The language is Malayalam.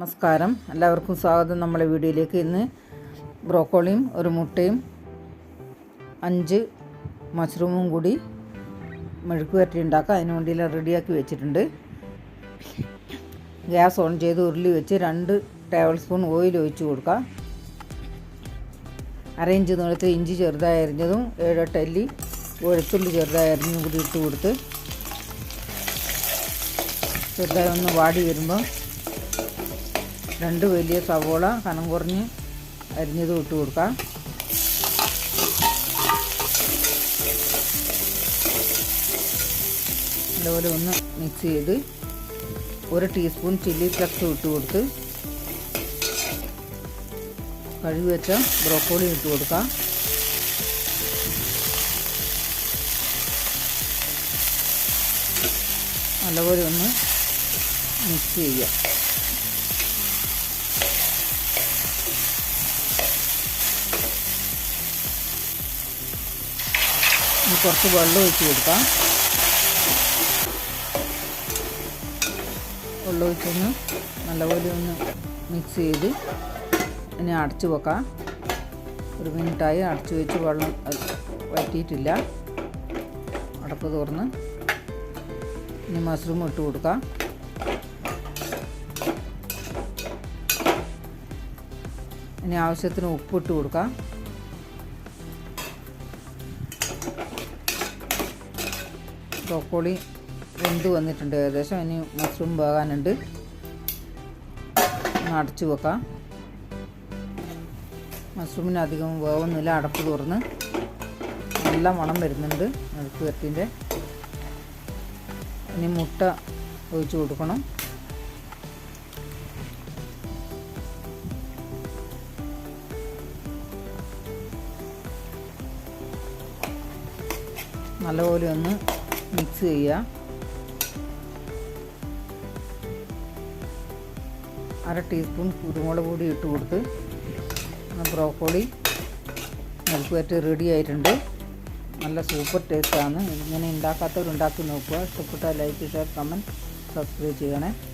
നമസ്കാരം. എല്ലാവർക്കും സ്വാഗതം നമ്മളെ വീഡിയോയിലേക്ക്. ഇന്ന് ബ്രോക്കോളിയും ഒരു മുട്ടയും അഞ്ച് മഷ്റൂമും കൂടി മെഴുക്ക് വരട്ടി ഉണ്ടാക്കാം. അതിന് വേണ്ടിയെല്ലാം റെഡിയാക്കി വെച്ചിട്ടുണ്ട്. ഗ്യാസ് ഓൺ ചെയ്ത് ഉരുളി വെച്ച് രണ്ട് ടേബിൾ സ്പൂൺ ഓയിൽ ഒഴിച്ച് കൊടുക്കാം. അരയിഞ്ച് നീളത്തിൽ ഇഞ്ചി ചെറുതായി അരിഞ്ഞതും ഏഴെട്ട് അല്ലി വെളുത്തുള്ളി ചെറുതായി അരിഞ്ഞതും കൂടി ഇട്ട് കൊടുത്ത് ചെറുതായി ഒന്ന് വാടി വരുമ്പോൾ രണ്ട് വലിയ സവോള കനം കുറഞ്ഞ് അരിഞ്ഞത് ഇട്ട് കൊടുക്കാം. അതുപോലെ ഒന്ന് മിക്സ് ചെയ്ത് ഒരു ടീസ്പൂൺ ചില്ലി ഫ്ലക്സ് ഇട്ട് കൊടുത്ത് കഴുകി വെച്ച ബ്രോക്കോളി ഇട്ട് കൊടുക്കാം. നല്ലപോലെ ഒന്ന് മിക്സ് ചെയ്യാം ഇനി കുറച്ച് വെള്ളം ഒഴിച്ച് കൊടുക്കാം. വെള്ളം ഒഴിച്ചൊന്ന് നല്ലപോലെ ഒന്ന് മിക്സ് ചെയ്ത് ഇനി അടച്ചു വെക്കാം. ഒരു മിനിറ്റായി അടച്ചു വെച്ച് വെള്ളം വറ്റിയിട്ടില്ല. അടപ്പ് തുറന്ന് ഇനി മഷ്റൂം ഇട്ട് കൊടുക്കാം. ഇനി ആവശ്യത്തിന് ഉപ്പിട്ട് കൊടുക്കാം. ബ്രോക്കോളി വെന്ത് വന്നിട്ടുണ്ട് ഏകദേശം ഇനി മഷ്റൂം വേകാനുണ്ട്. അടച്ചു വെക്കാം. മഷ്റൂമിന് അധികം വേവുന്നില്ല അടപ്പ് തുറന്ന്. നല്ല മണം വരുന്നുണ്ട് മെഴുക്ക് വരട്ടിന്റെ ഇനി മുട്ട ഒഴിച്ചു കൊടുക്കണം. നല്ലപോലെ ഒന്ന് മിക്സ് ചെയ്യുക. അര ടീസ്പൂൺ കുരുമുളക് പൊടി ഇട്ട് കൊടുത്ത് ബ്രോക്കോളി മെഴുക്ക് വരട്ടി റെഡി ആയിട്ടുണ്ട്. നല്ല സൂപ്പർ ടേസ്റ്റാണ് ഇങ്ങനെ ഉണ്ടാക്കാത്തവരുണ്ടാക്കി നോക്കുക. ഇഷ്ടപ്പെട്ടാൽ ലൈക്ക് ഷെയർ കമന്റ് സബ്സ്ക്രൈബ് ചെയ്യണേ.